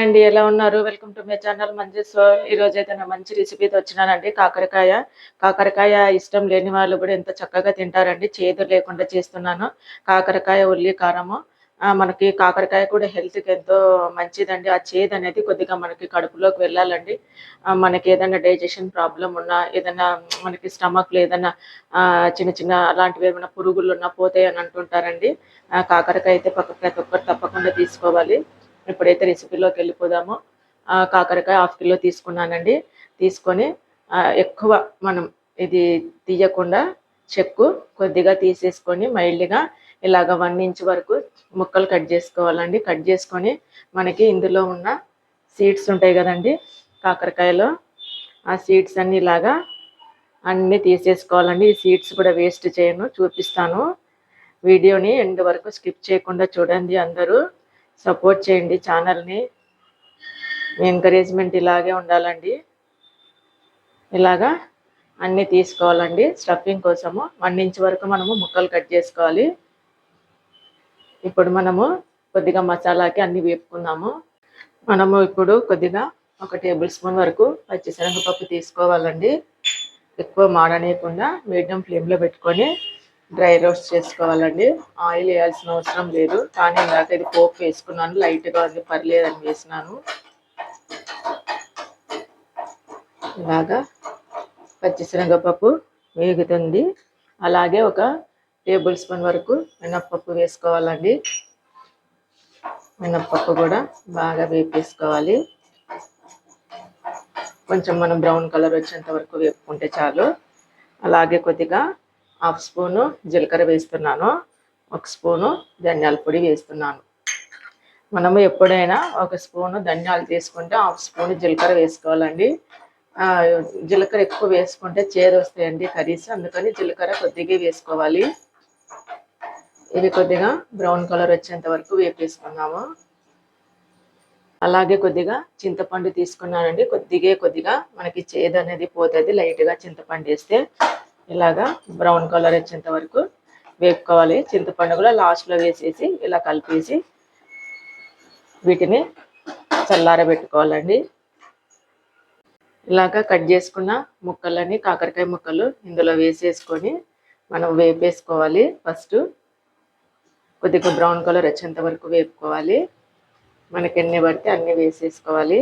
Hi అండి ఎలా ఉన్నారు? వెల్కమ్ టు మై ఛానల్ మంచి సో ఈరోజు అయితే నా మంచి రెసిపీతో వచ్చినానండి కాకరకాయ. కాకరకాయ ఇష్టం లేని వాళ్ళు కూడా ఎంత చక్కగా తింటారండి చేదు లేకుండా చేస్తున్నాను. కాకరకాయ ఉల్లి కారము. మనకి కాకరకాయ కూడా హెల్త్కి ఎంతో మంచిదండి. ఆ చేదు అనేది కొద్దిగా మనకి కడుపులోకి వెళ్ళాలండి. మనకి ఏదైనా డైజెషన్ ప్రాబ్లం ఉన్నా ఏదైనా మనకి స్టమక్లో ఏదైనా ఆ, చిన్న చిన్న అలాంటివి ఏమైనా పురుగులు ఉన్నా పోతాయి అని అంటుంటారండి. కాకరకాయ అయితే పక్క ప్రతి ఒక్కరు తప్పకుండా తీసుకోవాలి. ఇప్పుడైతే రెసిపీలోకి వెళ్ళిపోదామో ఆ, కాకరకాయ హాఫ్ కిలో తీసుకున్నానండి. తీసుకొని ఎక్కువ మనం ఇది తీయకుండా చెక్కు కొద్దిగా తీసేసుకొని మైల్డ్గా ఇలాగ వన్ ఇంచ్ వరకు ముక్కలు కట్ చేసుకోవాలండి. కట్ చేసుకొని మనకి ఇందులో ఉన్న సీడ్స్ ఉంటాయి కదండి కాకరకాయలో ఆ సీడ్స్ అన్ని ఇలాగా అన్నీ తీసేసుకోవాలండి. ఈ సీడ్స్ కూడా వేస్ట్ చేయను చూపిస్తాను. వీడియోని ఎండ్ వరకు స్కిప్ చేయకుండా చూడండి అందరూ. సపోర్ట్ చేయండి ఛానల్ని. మీ ఎంకరేజ్మెంట్ ఇలాగే ఉండాలండి. ఇలాగా అన్నీ తీసుకోవాలండి. స్టఫింగ్ కోసము వన్ ఇంచ్ వరకు మనము ముక్కలు కట్ చేసుకోవాలి. ఇప్పుడు మనము కొద్దిగా మసాలాకి అన్ని వేపుకుందాము మనము ఇప్పుడు కొద్దిగా ఒక టేబుల్ స్పూన్ వరకు పచ్చిశనగపప్పు తీసుకోవాలండి. ఎక్కువ మాడనీయకుండా మీడియం ఫ్లేమ్లో పెట్టుకొని డ్రై రోస్ట్ చేసుకోవాలండి. ఆయిల్ వేయాల్సిన అవసరం లేదు. కానీ ఇందాక ఇది పోపు వేసుకున్నాను. లైట్గా అది పర్లేదని వేసినాను. ఇలాగా పచ్చిశనగపప్పు వేగుతుంది. అలాగే ఒక టేబుల్ స్పూన్ వరకు మినప్పప్పు వేసుకోవాలండి. మినప్పప్పు కూడా బాగా వేపేసుకోవాలి. కొంచెం మనం బ్రౌన్ కలర్ వచ్చేంత వరకు వేపుకుంటే చాలు. అలాగే కొద్దిగా హాఫ్ స్పూను జీలకర్ర వేస్తున్నాను ఒక స్పూను ధనియాల పొడి వేస్తున్నాను. మనము ఎప్పుడైనా ఒక స్పూను ధనియాలు తీసుకుంటే హాఫ్ స్పూన్ జీలకర్ర వేసుకోవాలండి. జీలకర్ర ఎక్కువ వేసుకుంటే చేదు వస్తాయండి కర్రీస్ అందుకని జీలకర్ర కొద్దిగా వేసుకోవాలి. ఇవి కొద్దిగా బ్రౌన్ కలర్ వచ్చేంత వరకు వేపేసుకున్నాము. అలాగే కొద్దిగా చింతపండు తీసుకున్నానండి. కొద్దిగా కొద్దిగా మనకి చేదు అనేది పోతుంది లైట్గా చింతపండు వేస్తే ఇలాగా బ్రౌన్ కలర్ వచ్చేంత వరకు వేపుకోవాలి. చింతపండు కూడా లాస్ట్లో వేసేసి ఇలా కలిపేసి వీటిని చల్లారబెట్టుకోవాలండి. ఇలాగా కట్ చేసుకున్న ముక్కలని కాకరకాయ ముక్కలు ఇందులో వేసేసుకొని మనం వేపేసుకోవాలి. ఫస్ట్ కొద్దిగా బ్రౌన్ కలర్ వచ్చేంత వరకు వేపుకోవాలి. మనకి ఎన్ని పడితే అన్నీ వేసేసుకోవాలి.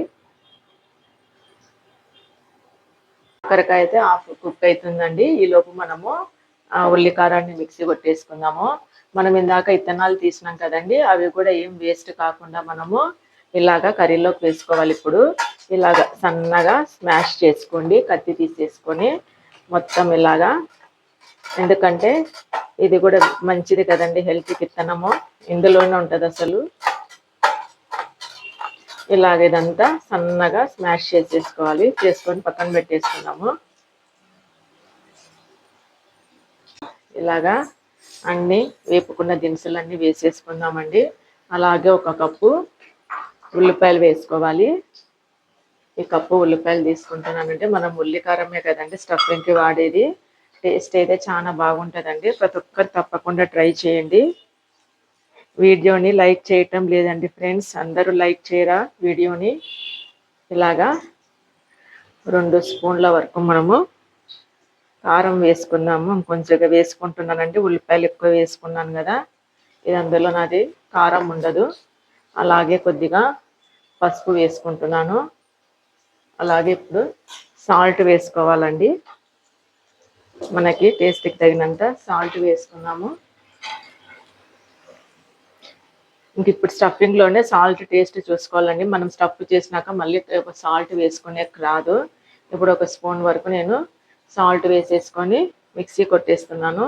కాకరకాయ అయితే హాఫ్ కుక్ అవుతుందండి ఈ లోపు మనము ఆ, ఉల్లి మిక్సీ కొట్టేసుకుందాము. మనం ఇందాక ఇత్తనాలు తీసినాం కదండి అవి కూడా ఏం వేస్ట్ కాకుండా మనము ఇలాగా కర్రీలోకి వేసుకోవాలి ఇప్పుడు. ఇలాగా సన్నగా స్మాష్ చేసుకోండి కత్తి తీసేసుకొని మొత్తం ఇలాగా. ఎందుకంటే ఇది కూడా మంచిది కదండి హెల్త్కి ఇత్తనము. ఇందులోనే ఉంటుంది అసలు ఇలాగ ఇదంతా సన్నగా స్మాష్ చేసేసుకోవాలి. చేసుకొని పక్కన పెట్టేసుకున్నాము ఇలాగా అన్నీ వేపుకున్న దినుసులన్నీ వేసేసుకుందామండి. అలాగే ఒక కప్పు ఉల్లిపాయలు వేసుకోవాలి. ఈ కప్పు ఉల్లిపాయలు తీసుకుంటున్నానంటే మనం ఉల్లికారమే కదండి స్టఫింగ్కి వాడేది. టేస్ట్ అయితే చాలా బాగుంటుందండి. ప్రతి ఒక్కరు తప్పకుండా ట్రై చేయండి. వీడియోని లైక్ చేయటం లేదండి ఫ్రెండ్స్. అందరూ లైక్ చేయరా వీడియోని? ఇలాగా రెండు స్పూన్ల వరకు మనము కారం వేసుకుందాము. కొంచెంగా వేసుకుంటున్నానండి. ఉల్లిపాయలు ఎక్కువ వేసుకున్నాను కదా. ఇది అందులో నాది కారం ఉండదు. అలాగే కొద్దిగా పసుపు వేసుకుంటున్నాను. అలాగే ఇప్పుడు సాల్ట్ వేసుకోవాలండి. మనకి టేస్ట్కి తగినంత సాల్ట్ వేసుకున్నాము. ఇంక ఇప్పుడు స్టఫింగ్లోనే సాల్ట్ టేస్ట్ చూసుకోవాలండి. మనం స్టఫ్ చేసినాక మళ్ళీ సాల్ట్ వేసుకునే రాదు. ఇప్పుడు ఒక స్పూన్ వరకు నేను సాల్ట్ వేసేసుకొని మిక్సీ కొట్టేస్తున్నాను.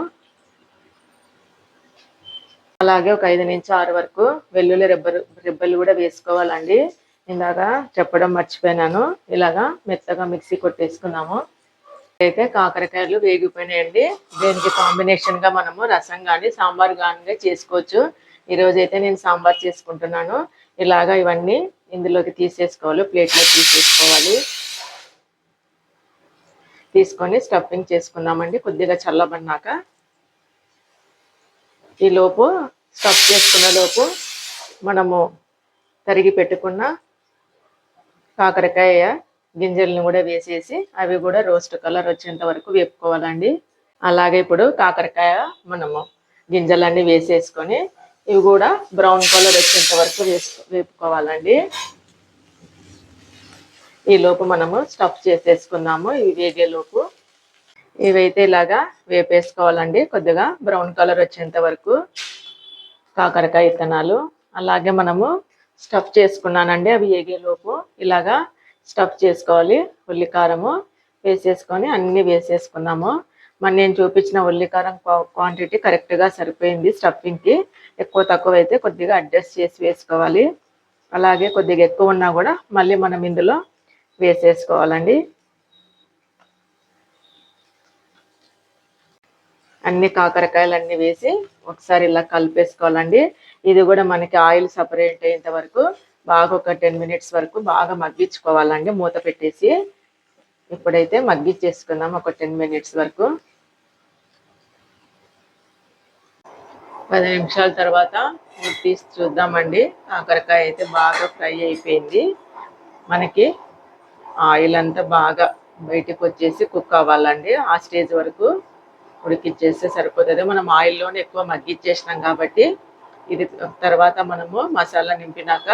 అలాగే ఒక ఐదు నుంచి ఆరు వరకు వెల్లుల్లి రెబ్బలు రెబ్బలు కూడా వేసుకోవాలండి. ఇందాక చెప్పడం మర్చిపోయినాను. ఇలాగా మెత్తగా మిక్సీ కొట్టేసుకున్నాము. అయితే కాకరకాయలు వేగిపోయినాయండి. దీనికి కాంబినేషన్గా మనము రసం కానీ సాంబార్ కానీ చేసుకోవచ్చు. ఈ రోజు అయితే నేను సాంబార్ చేసుకుంటున్నాను. ఇలాగా ఇవన్నీ ఇందులోకి తీసేసుకోవాలి. ప్లేట్లో తీసేసుకోవాలి. తీసుకొని స్టఫింగ్ చేసుకుందామండి. కొద్దిగా చల్లబడినాక. ఈ లోపు స్టఫ్ చేసుకున్న లోపు మనము తరిగి పెట్టుకున్న కాకరకాయ గింజల్ని కూడా వేసేసి అవి కూడా రోస్ట్ కలర్ వచ్చేంత వరకు వేపుకోవాలండి. అలాగే ఇప్పుడు కాకరకాయ మనము గింజలన్నీ వేసేసుకొని ఇవి కూడా బ్రౌన్ కలర్ వచ్చేంత వరకు వేసుకో వేపుకోవాలండి. ఈ లోపు మనము స్టఫ్ చేసేసుకుందాము ఇవి వేగేలోపు ఇవైతే ఇలాగా వేపేసుకోవాలండి కొద్దిగా బ్రౌన్ కలర్ వచ్చేంత వరకు. కాకరకాయ విత్తనాలు అలాగే మనము స్టఫ్ చేసుకున్నానండి అవి వేగేలోపు ఇలాగా స్టఫ్ చేసుకోవాలి ఉల్లికారము వేసేసుకొని అన్నీ వేసేసుకున్నాము. మరి నేను చూపించిన ఉల్లికారం క్వాంటిటీ కరెక్ట్గా సరిపోయింది స్టఫింగ్కి ఎక్కువ తక్కువ అయితే కొద్దిగా అడ్జస్ట్ చేసి వేసుకోవాలి. అలాగే కొద్దిగా ఎక్కువ ఉన్నా కూడా మళ్ళీ మనం ఇందులో వేసేసుకోవాలండి. అన్ని కాకరకాయలు అన్ని వేసి ఒకసారి ఇలా కలిపేసుకోవాలండి. ఇది కూడా మనకి ఆయిల్ సపరేట్ అయ్యేంత వరకు బాగా ఒక టెన్ మినిట్స్ వరకు బాగా మగ్గించుకోవాలండి మూత పెట్టేసి. ఇప్పుడైతే మగ్గించేసుకుందాం ఒక టెన్ మినిట్స్ వరకు. పది నిమిషాల తర్వాత తీసి చూద్దామండి. కాకరకాయ అయితే బాగా ఫ్రై అయిపోయింది. మనకి ఆయిల్ అంతా బాగా బయటకు వచ్చేసి కుక్ అవ్వాలండి. ఆ స్టేజ్ వరకు ఉడికిచ్చేస్తే సరిపోతుంది. మనం ఆయిల్లోనే ఎక్కువ మగ్గిచ్చేసినాం కాబట్టి ఇది తర్వాత మనము మసాలా నింపినాక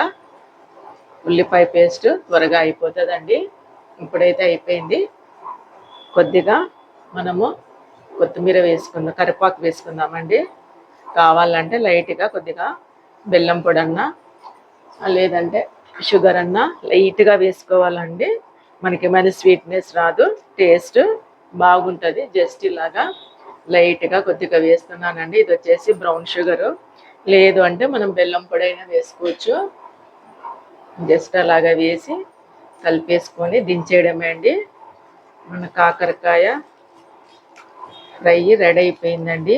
ఉల్లిపాయ పేస్ట్ త్వరగా అయిపోతుందండి. ఇప్పుడైతే అయిపోయింది. కొద్దిగా మనము కొత్తిమీర వేసుకుందాం కరివేపాకు వేసుకుందామండి. కావాలంటే లైట్గా కొద్దిగా బెల్లం పొడి అన్నా లేదంటే షుగర్ అన్నా లైట్గా వేసుకోవాలండి. మనకి మరి స్వీట్నెస్ రాదు టేస్ట్ బాగుంటుంది. జస్ట్ ఇలాగా లైట్గా కొద్దిగా వేస్తున్నానండి. ఇది వచ్చేసి బ్రౌన్ షుగరు. లేదు అంటే మనం బెల్లం పొడి అయినా వేసుకోవచ్చు. జస్ట్ అలాగా వేసి కలిపేసుకొని దించేయడమే అండి. మన కాకరకాయ ఫ్రై రెడీ అయిపోయిందండి.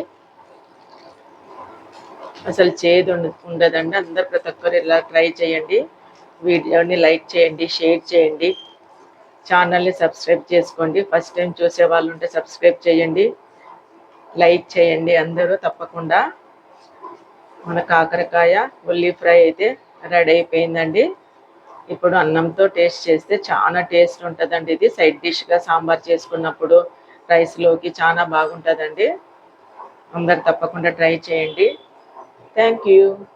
అసలు చేదు ఉండదండి. అందరు ప్రతి ఒక్కరు ఇలా ట్రై చేయండి. వీడియోని లైక్ చేయండి షేర్ చేయండి. ఛానల్ని సబ్స్క్రైబ్ చేసుకోండి. ఫస్ట్ టైం చూసే వాళ్ళు ఉంటే సబ్స్క్రైబ్ చేయండి. లైక్ చేయండి అందరూ తప్పకుండా. మన కాకరకాయ ఉల్లి ఫ్రై అయితే రెడీ అయిపోయిందండి. ఇప్పుడు అన్నంతో టేస్ట్ చేస్తే చాలా టేస్ట్ ఉంటుందండి ఇది. సైడ్ డిష్గా సాంబార్ చేసుకున్నప్పుడు రైస్లోకి చాలా బాగుంటుందండి. అందరు తప్పకుండా ట్రై చేయండి. Thank you.